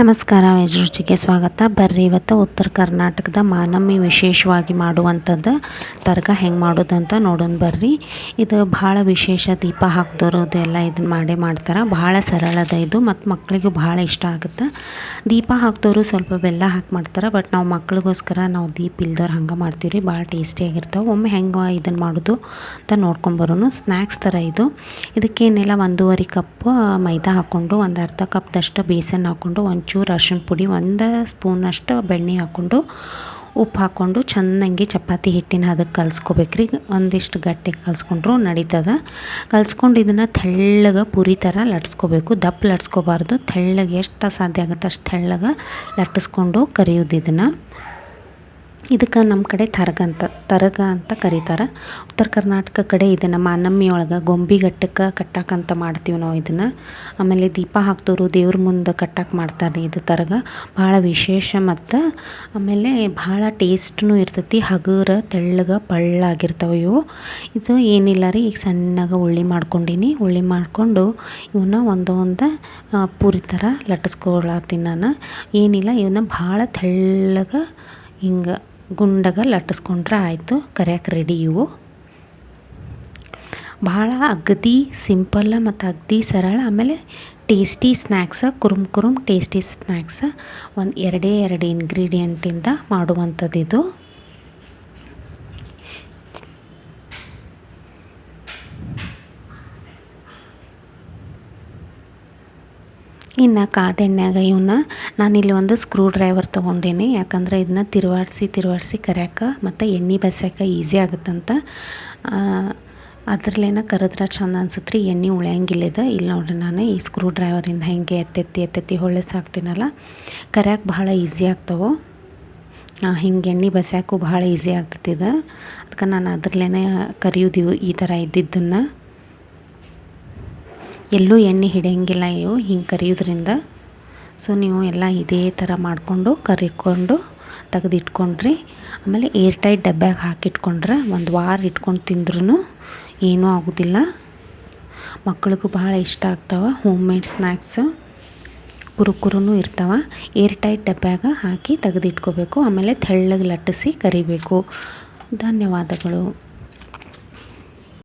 ನಮಸ್ಕಾರ ವೆಜ್ ರುಚಿಗೆ ಸ್ವಾಗತ. ಬರ್ರಿ, ಇವತ್ತು ಉತ್ತರ ಕರ್ನಾಟಕದ ಮಾನಮ್ಮಿ ವಿಶೇಷವಾಗಿ ಮಾಡುವಂಥದ್ದು. ತರ್ಗ ಹೆಂಗೆ ಮಾಡೋದಂತ ನೋಡೋಣ ಬರ್ರಿ. ಇದು ಭಾಳ ವಿಶೇಷ ದೀಪ ಹಾಕ್ದೋರೋದೆಲ್ಲ ಇದನ್ನ ಮಾಡೇ ಮಾಡ್ತಾರೆ. ಭಾಳ ಸರಳದ ಇದು ಮತ್ತು ಮಕ್ಕಳಿಗೂ ಭಾಳ ಇಷ್ಟ ಆಗುತ್ತೆ. ದೀಪ ಹಾಕ್ದವರು ಸ್ವಲ್ಪ ಬೆಲ್ಲ ಹಾಕಿ ಮಾಡ್ತಾರೆ, ಬಟ್ ನಾವು ಮಕ್ಳಿಗೋಸ್ಕರ ನಾವು ದೀಪ ಇಲ್ದವ್ರು ಹಂಗೆ ಮಾಡ್ತೀವಿ ರೀ ಭಾಳ ಟೇಸ್ಟಿಯಾಗಿರ್ತಾವೆ ಒಮ್ಮೆ ಹೆಂಗೆ ಇದನ್ನು ಮಾಡೋದು ಅಂತ ನೋಡ್ಕೊಂಬರೋನು ಸ್ನ್ಯಾಕ್ಸ್ ಥರ ಇದು. ಇದಕ್ಕೇನೆಲ್ಲ, ಒಂದೂವರೆ ಕಪ್ ಮೈದಾ ಹಾಕ್ಕೊಂಡು ಒಂದು ಅರ್ಧ ಕಪ್ದಷ್ಟು ಬೇಸನ್ ಹಾಕ್ಕೊಂಡು ಒಂಚೂರು ಅರ್ಶಿನ ಪುಡಿ ಒಂದು ಸ್ಪೂನಷ್ಟು ಬೆಣ್ಣೆ ಹಾಕ್ಕೊಂಡು ಉಪ್ಪು ಹಾಕ್ಕೊಂಡು ಚೆನ್ನಾಗಿ ಚಪಾತಿ ಹಿಟ್ಟಿನ ಅದಕ್ಕೆ ಕಲಿಸ್ಕೋಬೇಕ್ರಿ. ಒಂದಿಷ್ಟು ಗಟ್ಟಿಗೆ ಕಲಿಸ್ಕೊಂಡ್ರು ನಡೀತದ. ಕಲಿಸ್ಕೊಂಡು ಇದನ್ನು ತೆಳ್ಳಗೆ ಪುರಿ ಥರ ಲಟ್ಸ್ಕೋಬೇಕು. ದಪ್ಪ ಲಟ್ಸ್ಕೋಬಾರ್ದು. ತೆಳ್ಳಗೆ ಎಷ್ಟು ಸಾಧ್ಯ ಆಗುತ್ತೆ ಅಷ್ಟು ತೆಳ್ಳಗೆ ಲಟ್ಟಿಸ್ಕೊಂಡು ಕರಿಯೋದು ಇದನ್ನು. ಇದಕ್ಕೆ ನಮ್ಮ ಕಡೆ ತರಗ ಅಂತ ತರಗ ಅಂತ ಕರೀತಾರೆ. ಉತ್ತರ ಕರ್ನಾಟಕ ಕಡೆ ಇದನ್ನು ಮಾನಮ್ಮಿ ಒಳಗೆ ಗೊಂಬಿಗಟ್ಟಕ್ಕೆ ಕಟ್ಟಾಕಂತ ಮಾಡ್ತೀವಿ ನಾವು ಇದನ್ನು. ಆಮೇಲೆ ದೀಪ ಹಾಕ್ತೋರು ದೇವ್ರ ಮುಂದೆ ಕಟ್ಟಾಕ ಮಾಡ್ತಾರೆ ಇದು ತರಗ. ಭಾಳ ವಿಶೇಷ ಮತ್ತು ಆಮೇಲೆ ಭಾಳ ಟೇಸ್ಟ್ನು ಇರ್ತೈತಿ, ಹಗುರ, ತೆಳ್ಳಗೆ ಪಳ್ಳಾಗಿರ್ತವೆ ಇವು. ಇದು ಏನಿಲ್ಲ ರೀ, ಈಗ ಸಣ್ಣಗೆ ಉಳ್ಳಿ ಮಾಡ್ಕೊಂಡೀನಿ. ಉಳ್ಳಿ ಮಾಡಿಕೊಂಡು ಇವನ್ನ ಒಂದೊಂದು ಪೂರಿ ಥರ ಲಟ್ಟಿಸ್ಕೊಳತ್ತೀನಿ ನಾನು. ಏನಿಲ್ಲ, ಇವನ್ನ ಭಾಳ ತೆಳ್ಳಗೆ ಹಿಂಗೆ ಗುಂಡಗೆ ಲಟ್ಟಿಸ್ಕೊಂಡ್ರೆ ಆಯಿತು. ಕರಿಯಕ್ಕೆ ರೆಡಿ ಇವು. ಭಾಳ ಅಗದಿ ಸಿಂಪಲ್ಲ ಮತ್ತು ಅಗದಿ, ಸರಳ, ಆಮೇಲೆ ಟೇಸ್ಟಿ ಸ್ನ್ಯಾಕ್ಸ ಕುರುಮ್ ಕುರುಮ್ ಟೇಸ್ಟಿ ಸ್ನ್ಯಾಕ್ಸ ಒಂದು ಎರಡೇ ಎರಡು ಇಂಗ್ರೀಡಿಯೆಂಟಿಂದ ಮಾಡುವಂಥದ್ದು ಇದು ಇನ್ನು ಕಾದೆಣ್ಣೆಗ ಇವನ್ನ ನಾನಿಲ್ಲಿ ಒಂದು ಸ್ಕ್ರೂ ಡ್ರೈವರ್ ತೊಗೊಂಡೇನಿ. ಯಾಕಂದರೆ ಇದನ್ನ ತಿರುವಾಡಿಸಿ ತಿರುವಾಡಿಸಿ ಕರ್ಯಾಕ ಮತ್ತು ಎಣ್ಣೆ ಬಸ್ಯಾಕ ಈಸಿ ಆಗುತ್ತಂತ. ಅದ್ರಲ್ಲೇನ ಕರೆದ್ರೆ ಚಂದ ಅನ್ಸುತ್ತೆ ರೀ ಎಣ್ಣೆ ಉಳಿಯಂಗಿಲ್ಲದ. ಇಲ್ಲಿ ನೋಡ್ರಿ ನಾನು ಈ ಸ್ಕ್ರೂ ಡ್ರೈವರಿಂದ ಹೆಂಗೆ ಎತ್ತೆತ್ತಿ ಎತ್ತೆತ್ತಿ ಹೊಳ್ಳೆ ಹಾಕ್ತೀನಲ್ಲ ಕರ್ಯಾಕೆ ಭಾಳ ಈಸಿ ಆಗ್ತವೆ. ಹಿಂಗೆ ಎಣ್ಣೆ ಬಸ್ಯಾಕು ಭಾಳ ಈಸಿ ಆಗ್ತದೆ ಇದು ಅದಕ್ಕೆ ನಾನು ಅದ್ರಲ್ಲೇ ಕರಿಯೋದು ಈ ಥರ ಇದ್ದಿದ್ದನ್ನು. ಎಲ್ಲೂ ಎಣ್ಣೆ ಹಿಡಿಯಂಗಿಲ್ಲ ಇವು, ಹಿಂಗೆ ಕರಿಯೋದ್ರಿಂದ. ಸೊ ನೀವು ಎಲ್ಲ ಇದೇ ಥರ ಮಾಡಿಕೊಂಡು ಕರಿಕೊಂಡು ತೆಗೆದಿಟ್ಕೊಂಡ್ರಿ. ಆಮೇಲೆ ಏರ್ ಟೈಟ್ ಡಬ್ಬ್ಯಾಗ ಹಾಕಿಟ್ಕೊಂಡ್ರೆ ಒಂದು ವಾರ ಇಟ್ಕೊಂಡು ತಿಂದ್ರೂ ಏನೂ ಆಗೋದಿಲ್ಲ. ಮಕ್ಕಳಿಗೂ ಬಹಳ ಇಷ್ಟ ಆಗ್ತಾವೆ ಹೋಮ್ ಮೇಡ್ ಸ್ನ್ಯಾಕ್ಸ್ ಕುರುಕುರು ಇರ್ತಾವೆ. ಏರ್ ಟೈಟ್ ಡಬ್ಬ್ಯಾಗ ಹಾಕಿ ತೆಗೆದಿಟ್ಕೋಬೇಕು, ಆಮೇಲೆ ತೆಳ್ಳಗೆ ಲಟ್ಟಿಸಿ ಕರಿಬೇಕು. ಧನ್ಯವಾದಗಳು.